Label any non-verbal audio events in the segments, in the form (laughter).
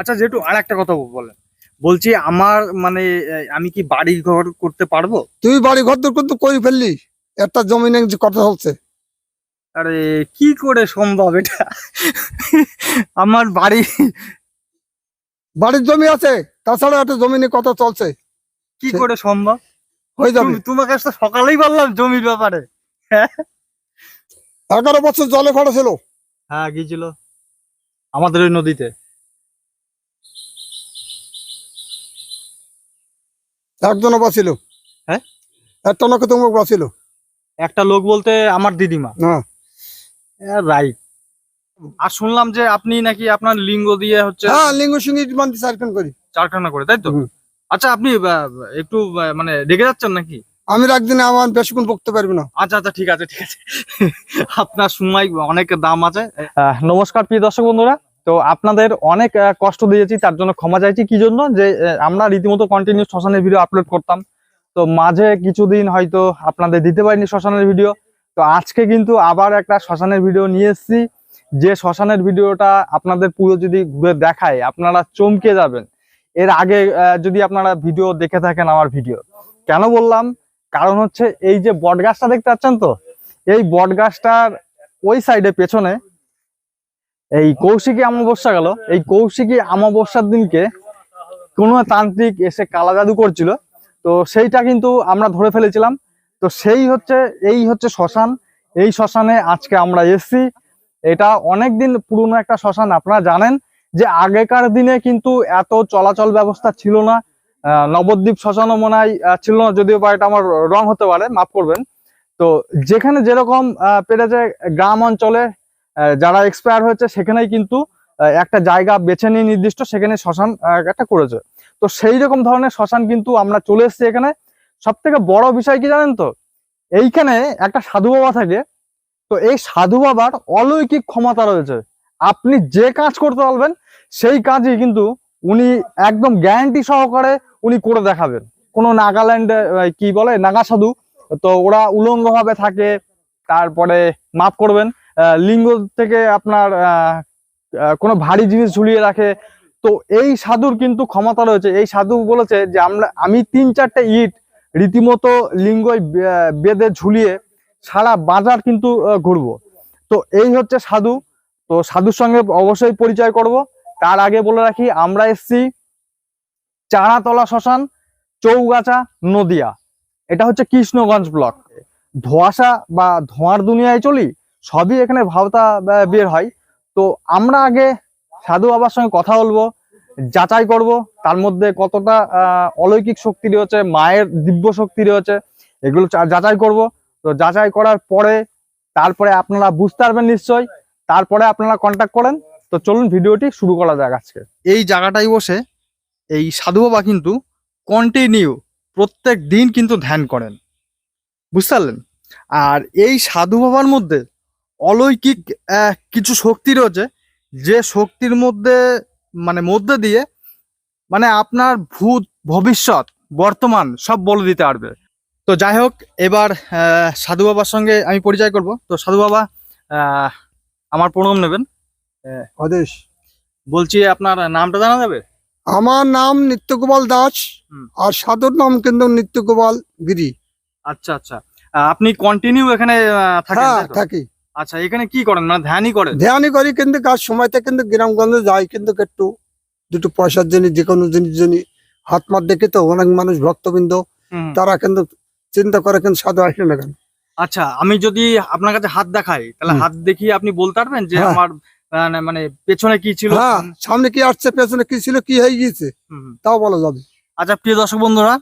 আচ্ছা যেহেতু আর একটা কথা বলেন। বলছি আমার মানে আমি কি বাড়ি ঘর করতে পারব? তুই বাড়ি ঘর দর কিন্তু করে ফেললি। একটা জমিনে যে কথা চলছে আরে কি করে সম্ভব এটা? আমার বাড়ি বাড়ির জমি আছে তাছাড়া একটা জমিনে কথা চলছে। কি করে সম্ভব? হয়ে যাবে। তোমাকে সকালেই বললাম জমির ব্যাপারে। এগারো বছর জলে ভরা ছিল। হ্যাঁ গিয়েছিল। আমাদের ওই নদীতে। একজনও বাঁচিল। হ্যাঁ? একটা নাকি তোমাকে বাঁচিল? একটা লোক বলতে আমার দিদিমা। হ্যাঁ রাইট আর শুনলাম যে আপনি নাকি আপনার লিঙ্গ দিয়ে হচ্ছে হ্যাঁ লিঙ্গ সঙ্গী মানতে সার্কেন করি। চারখানা করে তাই তো? আচ্ছা আপনি একটু মানে রেগে যাচ্ছেন নাকি? আমি একদিনে আমার বেশিক্ষণ বকতে পারবি না। আচ্ছা আচ্ছা ঠিক আছে ঠিক আছে। (laughs) আপনার সময় অনেক দাম আছে। নমস্কার প্রিয় দর্শক বন্ধুরা। তো আপনাদের অনেক কষ্ট দিয়েছি, তার জন্য ক্ষমা চাইছি। কি জন্য? যে আমরা রীতিমতো কন্টিনিউ শ্মশানের ভিডিও আপলোড করতাম। তো মাঝে কিছুদিন হয়তো আপনাদের দিতে পারিনি শ্মশানের ভিডিও তো আজকে কিন্তু আবার একটা শ্মশানের ভিডিও নিয়ে এসেছি। যে শ্মশানের ভিডিওটা আপনাদের পুরো যদি ঘুরে দেখায়, আপনারা চমকে যাবেন। এর আগে যদি আপনারা ভিডিও দেখে থাকেন আমার ভিডিও কেন বললাম? কারণ হচ্ছে এই যে বট গাছটা দেখতে পাচ্ছেন তো? এই বট গাছটার ওই সাইডে পেছনে এই কৌশিকী অমাবস্যা গেল। এই কৌশিকী অমাবস্যার দিনকে কোনো তান্ত্রিক এসে কালা জাদু করছিল। তো সেইটা কিন্তু আমরা ধরে ফেলেছিলাম। তো সেই হচ্ছে, এই হচ্ছে শ্মশান। এই শ্মশানে আজকে আমরা এসেছি। এটা অনেক দিন পুরনো একটা শ্মশান, আপনারা জানেন যে আগেকার দিনে কিন্তু এত চলাচল ব্যবস্থা ছিল না। নবদ্বীপ শ্মশানও মনে হয় ছিল না, যদিও বা এটা আমার রং হতে পারে, মাফ করবেন। তো যেখানে যেরকম পেরেছে গ্রাম অঞ্চলে যারা এক্সপায়ার হয়েছে সেখানেই কিন্তু একটা জায়গা বেছে নিয়ে নির্দিষ্ট, সেখানে শ্মশান একটা করেছে। তো সেই রকম ধরনের শ্মশান কিন্তু আমরা চলে এসেছি এখানে। সব থেকে বড় বিষয় কি জানেন তো? এইখানে একটা সাধু বাবা থাকে। তো এই সাধু বাবার অলৌকিক ক্ষমতা রয়েছে। আপনি যে কাজ করতে পারবেন, সেই কাজই কিন্তু উনি একদম গ্যারান্টি সহকারে উনি করে দেখাবেন। কোনো নাগাল্যান্ডে কি বলে, নাগা সাধু, তো ওরা উলঙ্গ ভাবে থাকে, তারপরে মাফ করবেন। লিঙ্গ থেকে আপনার কোনো ভারী জিনিস ঝুলিয়ে রাখে। তো এই সাধুর কিন্তু ক্ষমতা রয়েছে। এই সাধু বলেছে যে, আমরা, আমি তিন চারটে ইট রীতিমতো লিঙ্গই বে- বেঁধে ঝুলিয়ে সারা বাজার কিন্তু ঘুরবো। তো এই হচ্ছে সাধু। তো সাধুর সঙ্গে অবশ্যই পরিচয় করব। তার আগে বলে রাখি, আমরা এসছি চারাতলা শ্মশান, চৌগাছা, নদিয়া। এটা হচ্ছে কৃষ্ণগঞ্জ ব্লক। ধোঁয়াশা বা ধোঁয়ার দুনিয়ায় চলি সবই এখানে ভাবতা আহ, বের হয়। তো আমরা আগে সাধু বাবার সঙ্গে কথা বলব যাচাই করব তার মধ্যে কতটা অলৌকিক শক্তি রয়েছে মায়ের দিব্য শক্তি রয়েছে এগুলো যাচাই করব। তো যাচাই করার পরে তারপরে আপনারা বুঝতে পারবেন নিশ্চয় তারপরে আপনারা কন্ট্যাক্ট করেন। তো চলুন ভিডিওটি শুরু করা যাক আজকে। এই জায়গাটাই বসে এই সাধু বাবা কিন্তু কন্টিনিউ প্রত্যেক দিন কিন্তু ধ্যান করেন। বুঝতে পারলেন? আর এই সাধু বাবার মধ্যে অলৌকিক কিছু শক্তি রয়েছে যে শক্তির মধ্যে মানে মধ্যে দিয়ে মানে আপনার ভূত ভবিষ্যৎ বর্তমান সব বলে দিতে পারবে। তো যাই হোক এবার সাধু বাবার সঙ্গে আমি পরিচয় করব। তো সাধু বাবা আমার প্রণাম নেবেন। আদেশ। বলছি আপনার নামটা জানা যাবে? আমার নাম নিত্যগোপাল দাস। আর সাধুর নাম কিন্তু নিত্যগোপাল গিরি। আচ্ছা আচ্ছা। আপনি কন্টিনিউ এখানে থাকেন হ্যাঁ? থাকি। আচ্ছা এখানে কি করেন? মানে ধ্যানই করেন? ধ্যানই করি কিন্তু কাজ সময়তে কিন্তু গ্রামগঞ্জে যাই কিন্তু একটু দুটো পয়সার জন্য যে কোনো জিনিস জন্য হাত মাত দেখে তো অনেক মানুষ ভক্তবৃন্দ তারা কিন্তু চিন্তা করে কিন্তু সাধু আসলে না কেন? আচ্ছা আমি যদি আপনার কাছে হাত দেখাই তাহলে হাত দেখিয়ে আপনি বলতে পারবেন যে হ্যাঁ। আমার মানে মানে পেছনে কি ছিল? হ্যাঁ সামনে কি আসছে পেছনে কি ছিল কি হয়ে গিয়েছে। তাও বলা যাবে। আচ্ছা প্রিয় দর্শক বন্ধুরা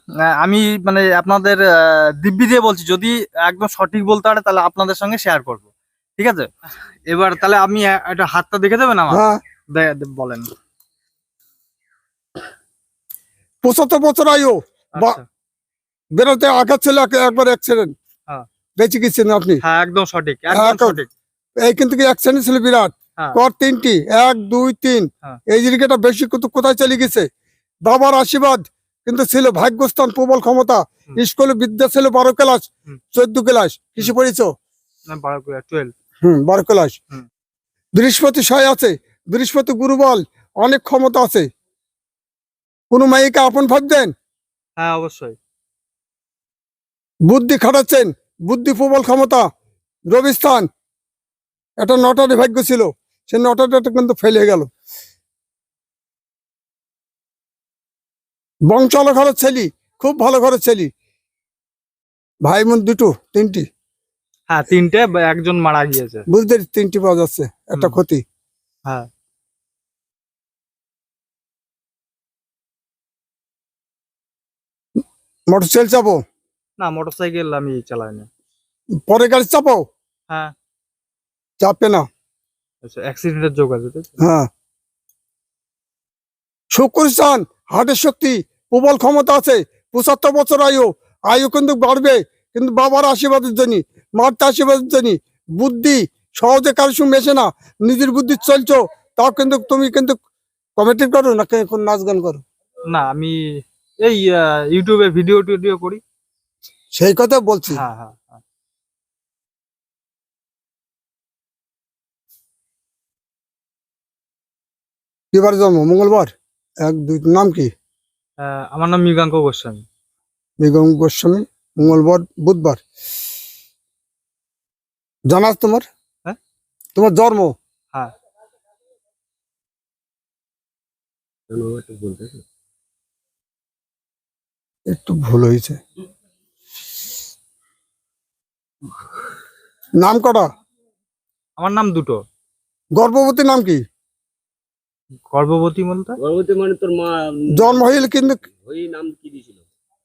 আমি মানে আপনাদের দিব্যি দিয়ে বলছি যদি একদম সঠিক বলতে পারে তাহলে আপনাদের সঙ্গে শেয়ার করব। ঠিক আছে? এবার তাহলে আমি একটা হাতটা দেখে দেবেন আমার? হ্যাঁ। বলেন। পঁচাত্তর বছর আয়ু। আচ্ছা। বেরোতে আঘাত ছিল একবার অ্যাক্সিডেন্ট। বেঁচে গেছেন আপনি? হ্যাঁ একদম সঠিক হ্যাঁ। সঠিক। এই কিন্তু অ্যাক্সিডেন্ট ছিল বিরাট? হ্যাঁ। কর তিনটি এক দুই তিন। এই জিনিসটা বেশি কিন্তু কোথায় চলে গেছে? বাবার আশীর্বাদ কিন্তু ছিল ভাগ্যস্থান প্রবল ক্ষমতা। স্কুলে বিদ্যা ছিল বারো ক্লাস। চোদ্দ ক্লাস কিসে পড়েছ? টুয়েলভ হুম বারো ক্লাস বৃহস্পতি সয় আছে বৃহস্পতি গুরু বল অনেক ক্ষমতা আছে। কোন মেয়েকে আপন ভাবছেন হ্যাঁ অবশ্যই। বুদ্ধি খাটাচ্ছেন বুদ্ধি প্রবল ক্ষমতা রবিস্থান একটা নটারি ভাগ্য ছিল সে নটারিটা কিন্তু ফেলে গেল। বংশালো ঘরের ছেলি খুব ভালো ঘরের ছেলি। ভাই বোন দুটো তিনটি। হ্যাঁ তিনটে একজন মারা গিয়েছে। বুঝতে তিনটি পাওয়া যাচ্ছে একটা ক্ষতি। হ্যাঁ। মোটর সাইকেল চাপো? না মোটরসাইকেল আমি চালাই না। পরে গাড়ি চাপো? হ্যাঁ। চাপে না। আচ্ছা অ্যাক্সিডেন্টের যোগ আছে হ্যাঁ। হার্টের শক্তি প্রবল ক্ষমতা আছে পঁচাত্তর বছর আয়ু আয়ু কিন্তু বাড়বে কিন্তু বাবার আশীর্বাদের জন্য। মার আশীর্বাদের জন্য বুদ্ধি সহজে কারোর সঙ্গে মেশে না নিজের বুদ্ধি চলছো তাও কিন্তু তুমি কিন্তু কমেন্ট করো না নাচ গান করো? না আমি এই ইউটিউবে ভিডিও টিডিও করি। সেই কথা বলছি। হ্যাঁ হ্যাঁ হ্যাঁ। কিবার জন্ম মঙ্গলবার। এক দুই নাম কি? আমার নাম মৃগাঙ্ক গোস্বামী। মৃগাঙ্ক গোস্বামী মঙ্গলবার বুধবার। জানাস তোমার? হ্যাঁ? তোমার জন্ম? হ্যাঁ। একটু ভুল হয়েছে। নাম কটা? আমার নাম দুটো। গর্ভবতী নাম কি? গর্ভবতী বলতে? গর্ভবতী মানে তোর মা জন্ম হইল কিন্তু ওই নাম কি দিয়েছিল?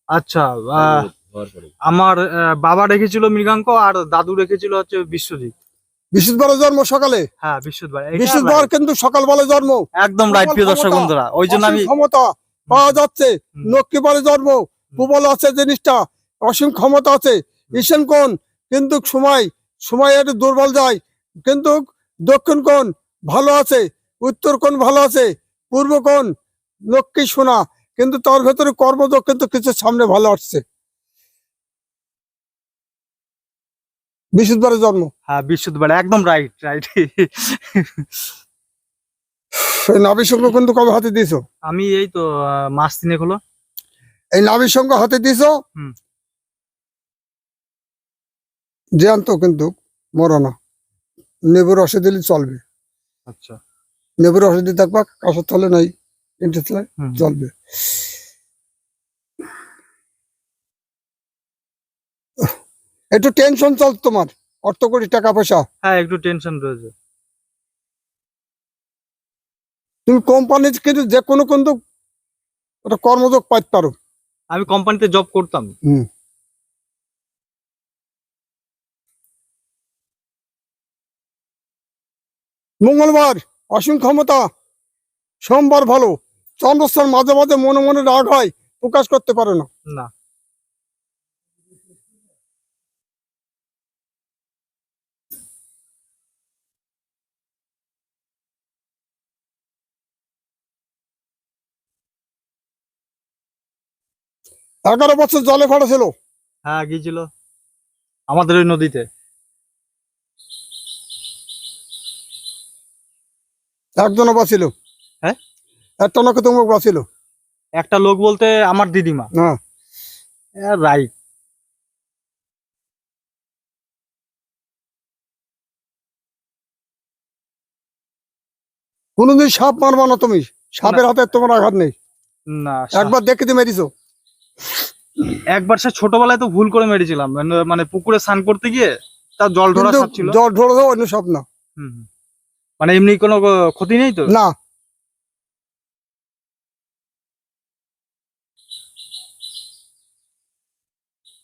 আচ্ছা আমার বাবা রেখেছিল মৃগাঙ্ক আর দাদু রেখেছিল হচ্ছে বিশ্বজিৎ। বৃহস্পতিবার জন্ম সকালে? হ্যাঁ। কিন্তু সকালবেলা জন্ম। একদম রাইট প্রিয় দর্শক বন্ধুরা। ওই জন্য আমি ক্ষমতা পাওয়া যাচ্ছে। হুম। জন্ম। প্রবল আছে জিনিসটা। অসীম ক্ষমতা আছে। ঈশান কোণ। কিন্তু সময় সময় একটু দুর্বল যায়। কিন্তু দক্ষিণ কোণ ভালো আছে। উত্তর কোণ ভালো আছে। পূর্ব কোণ লক্ষ্মী সোনা। কিন্তু তার ভেতরে কর্মযোগ কিন্তু কিছু সামনে ভালো আসছে। বৃহস্পতিবারে জন্ম। হ্যাঁ ভাই একদম রাইট রাইট এই নাভি সঙ্গ কিন্তু কবে হাতে দিয়েছ? আমি এই তো মাস তিনেক হলো। এই নাভি সঙ্গ হাতে দিয়েছ? জ্যান্ত কিন্তু মরো না নেবুর রসে দিলে চলবে। আচ্ছা। নেবুর রসে দিয়ে থাকবা কাঁসার তলে নাই ইন্টার চলবে। একটু টেনশন চল তোমার। অর্থ কোটি টাকা পয়সা। হ্যাঁ একটু টেনশন রয়েছে। তুমি কোম্পানি কিন্তু যে কোনো কিন্তু একটা কর্মযোগ পাইতে পারো। আমি কোম্পানিতে জব করতাম। হুম। মঙ্গলবার অসীম ক্ষমতা সোমবার ভালো। চন্দ্রস্থান মাঝে মাঝে মনে মনে রাগ হয় প্রকাশ করতে পারে না। না। এগারো বছর জলে ফাটা ছিল। হ্যাঁ গিয়েছিল। আমাদের ওই নদীতে। একজনও বাঁচিল হ্যাঁ? একটা তোমাকে বাঁচিল একটা লোক বলতে আমার দিদিমা। হ্যাঁ রাইট। কোনোদিন সাপ মারবা না তুমি। সাপের হাতে তোমার আঘাত নেই। না একবার দেখে মেরিছো। একবার সে ছোটবেলায় তো ভুল করে মেরেছিলাম। মানে- মানে পুকুরে স্নান করতে গিয়ে তার জল ধরা সাপ ছিল। জল দাও অন্য সাপ না হুম, হুম। মানে এমনি কোনো ক্ষতি নেই তো? না।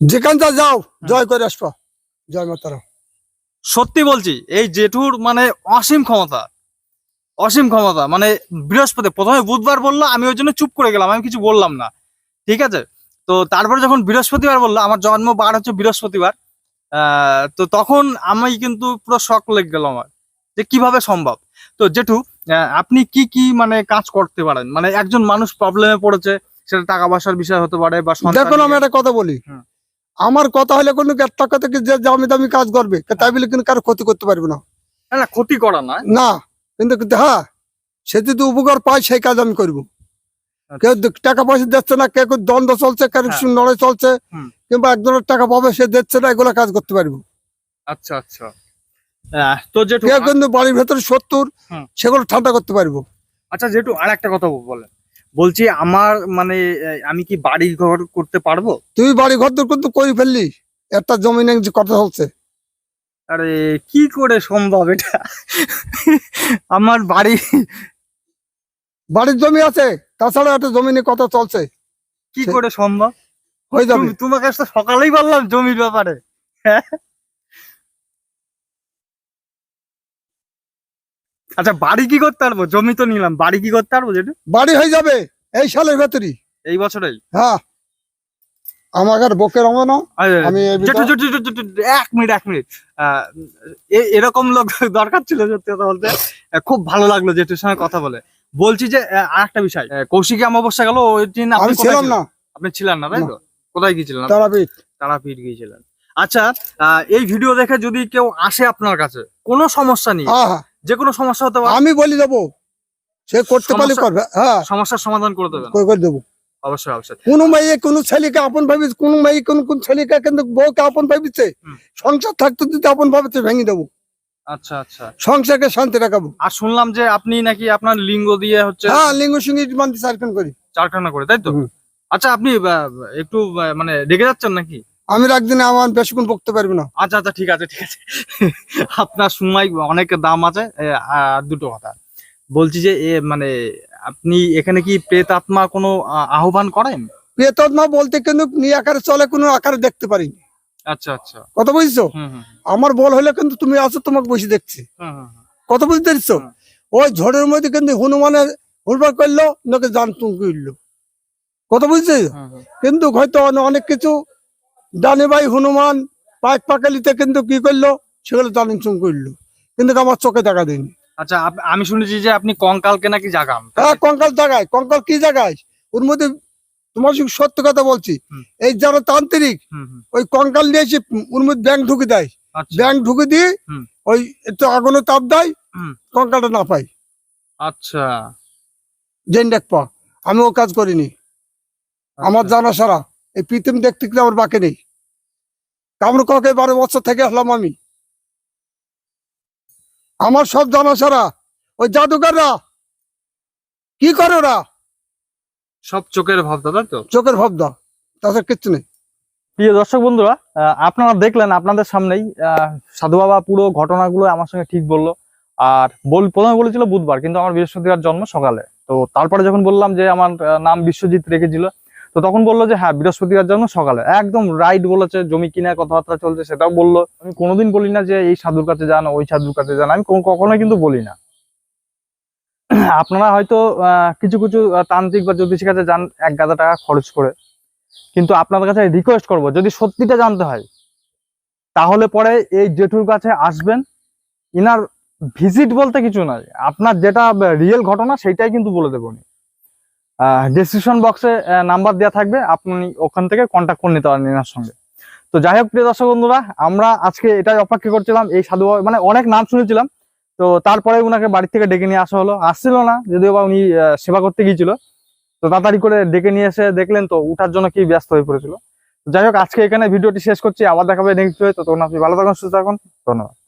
যেখান যা যাও জয় করে আসবা। জয় মাতারা সত্যি বলছি এই জেঠুর মানে অসীম ক্ষমতা। অসীম ক্ষমতা। মানে বৃহস্পতি প্রথমে বুধবার বলল আমি ওই জন্য চুপ করে গেলাম আমি কিছু বললাম না। ঠিক আছে? তো তারপরে যখন বৃহস্পতিবার বলল আমার জন্ম বার হচ্ছে বৃহস্পতিবার তো তখন আমি কিন্তু পুরো শখ লেগে গেল আমার যে কীভাবে সম্ভব? তো জেঠু আপনি কি কি মানে কাজ করতে পারেন? মানে একজন মানুষ প্রবলেমে পড়েছে সেটা টাকা পয়সার বিষয় হতে পারে বা দেখুন আমি একটা কথা বলি। আমার কথা হলে কোনো একটা কথা যে দামি দামি কাজ করবে তাই বলে কিন্তু কারও ক্ষতি করতে পারবে না। না, ক্ষতি করা না না কিন্তু হ্যাঁ সে যদি উপকার পায় সেই কাজ আমি করব। কেউ টাকা পয়সা দিচ্ছে না কেউ দ্বন্দ্ব চলছে কেউ হ্যাঁ। লড়াই চলছে। কিংবা একজনের টাকা পাবে সে দিচ্ছে না এগুলো কাজ করতে পারব। আচ্ছা আচ্ছা। তো যেটু কেউ কিন্তু বাড়ির ভেতরে সত্তর সেগুলো ঠান্ডা করতে পারব। আচ্ছা যেটু আর একটা কথা বলেন। বলছি আমার মানে আমি কি বাড়ি ঘর করতে পারব? তুই বাড়ি ঘর কিন্তু করে ফেললি একটা জমিনে যে কথা চলছে। আরে কি করে সম্ভব এটা? আমার বাড়ি বাড়ির জমি আছে তাছাড়া একটা জমিনে কথা চলছে। কি করে সম্ভব? হয়ে যাবে। তুমি- তোমাকে তো সকালেই বললাম জমির ব্যাপারে। হ্যাঁ? আচ্ছা বাড়ি কি করতে পারব? জমি তো নিলাম। বাড়ি কি করতে পারব যেটা? বাড়ি হয়ে যাবে এই সালের ভেতরই। এই বছরেই? হ্যাঁ। আমার আর বকের আমার না আমি এক মিনিট এক মিনিট। এরকম লোক দরকার ছিল সত্যি কথা বলতে। খুব ভালো লাগল জেঠুর সঙ্গে কথা বলে। বলছি যে আর একটা বিষয়। আহ, কৌশিকী অমাবস্যা গেল ওই দিন আপনি ছিলাম ছিলেন? না। আপনি ছিলেন না তাই তো? কোথায় গিয়েছিলেন তারাপীঠ। তারাপীঠ গিয়েছিলেন। আচ্ছা এই ভিডিও দেখে যদি কেউ আসে আপনার কাছে কোনো সমস্যা নেই। হ্যাঁ হ্যাঁ যে কোনো সমস্যা হতে পারে। আমি বলি দেবো। সে করতে পারলে করবে। হ্যাঁ। সমস্যার সমাধান করে দেবেন। করে করে দেবো। অবশ্যই অবশ্যই। কোনো মেয়ে কোনো ছেলেকে আপন ভাবিস কোনো মেয়ে কোন কোন ছেলেকে কিন্তু বউকে আপন ভাবিছে। সংসার থাকতে যদি আপন ভাবিছে ভেঙে দেবো। আচ্ছা আচ্ছা। সংসারকে শান্তি রাখাবো। আর শুনলাম যে আপনি নাকি আপনার লিঙ্গ দিয়ে হচ্ছে হ্যাঁ লিঙ্গ সঙ্গী মানতে সার্কেল করি। চারখানা করে তাই তো? আচ্ছা আপনি একটু মানে রেগে যাচ্ছেন নাকি? আমি একদিনে আমার বেশিক্ষণ বকতে পারবি না। আচ্ছা আচ্ছা ঠিক আছে ঠিক আছে। আপনার সময় অনেক দাম আছে আর দুটো কথা। বলছি যে মানে আপনি এখানে কি প্রেত আত্মা কোনো আহ, আহ্বান করেন? প্রিয়তমা বলতে কিন্তু নিয়ে আকারে চলে কোনো আকারে দেখতে পারিনি। আচ্ছা আচ্ছা। কত বুঝছ? আমার বল হলে কিন্তু তুমি আছো তোমাকে বসে দেখছি। বুঝতে পারছ? ওই ঝড়ের মধ্যে কিন্তু হনুমানের হুড়বার করল নাকি জান উঠল বুঝছ। কিন্তু হয়তো অনেক কিছু ডানে ভাই হনুমান পাইক পাকালিতে কিন্তু কি করল? সেগুলো জানেন চুমকি উঠল কিন্তু আমার চোখে দেখা দেয়নি। আচ্ছা আমি শুনেছি যে আপনি কঙ্কালকে নাকি জাগান। হ্যাঁ কঙ্কাল জাগায়। কঙ্কাল কি জায়গায় ওর মধ্যে তোমার সঙ্গে সত্য কথা বলছি। এই যারা তান্ত্রিক। ওই কঙ্কাল নিয়ে এসে ওর ব্যাংক ঢুকে দেয়। আচ্ছা। ব্যাংক ঢুকে দিয়ে ওই একটু আগুনে তাপ দেয়। কঙ্কালটা না পাই আচ্ছা। জেন পা। আমি ও কাজ করিনি। আমার আচ্ছা। জানা সারা। এই পৃথিবী দেখতে গেলে আমার বাকি নেই। কামড় ককে বারো বছর থেকে আসলাম আমি। আমার সব জানা সারা। ওই জাদুকাররা কি করে ওরা? সব চোখের ভাবতা তাই তো? চোখের ভাবদা তাদের কিচ্ছু নেই। প্রিয় দর্শক বন্ধুরা আহ, আপনারা দেখলেন আপনাদের সামনেই আহ, সাধু বাবা পুরো ঘটনাগুলো আমার সঙ্গে ঠিক বলল। আর বল প্রথমে বলেছিল বুধবার কিন্তু আমার বৃহস্পতিবার জন্ম সকালে। তো তারপরে যখন বললাম যে আমার আহ, নাম বিশ্বজিৎ রেখেছিল তো তখন বলল যে হ্যাঁ বৃহস্পতিবার জন্ম সকালে। একদম রাইট বলেছে জমি কিনার কথাবার্তা চলছে সেটাও বলল। আমি কোনোদিন বলি না যে এই সাধুর কাছে যান ওই সাধুর কাছে যান আমি কখনোই কিন্তু বলি না আপনারা হয়তো কিছু কিছু তান্ত্রিক বা জ্যোতিষীর কাছে যান এক গাদা টাকা খরচ করে। কিন্তু আপনাদের কাছে রিকোয়েস্ট করব, যদি সত্যিটা জানতে হয়, তাহলে পরে এই জেঠুর কাছে আসবেন। ইনার ভিজিট বলতে কিছু নয় আপনার যেটা রিয়েল ঘটনা সেটাই কিন্তু বলে দেবো উনি। ডিসক্রিপশন বক্সে নাম্বার দেওয়া থাকবে, আপনি ওখান থেকে কন্ট্যাক্ট করে নিতে পারেন এনার সঙ্গে। তো যাই হোক, প্রিয় দর্শক বন্ধুরা, আমরা আজকে এটাই অপেক্ষা করছিলাম, এই সাধু মানে অনেক নাম শুনেছিলাম তো তারপরে উনাকে বাড়ি থেকে ডেকে নিয়ে আসা হলো। আসছিল না, যদিও বা উনি সেবা করতে গিয়েছিল। তো তাড়াতাড়ি করে ডেকে নিয়ে এসে দেখলেন তো, উঠার জন্য কি ব্যস্ত হয়ে পড়েছিল। যাই হোক, আজকে এখানে ভিডিওটি শেষ করছি, আবার দেখাবে নেক্সট তো তখন আপনি ভালো থাকুন, সুস্থ থাকুন, ধন্যবাদ।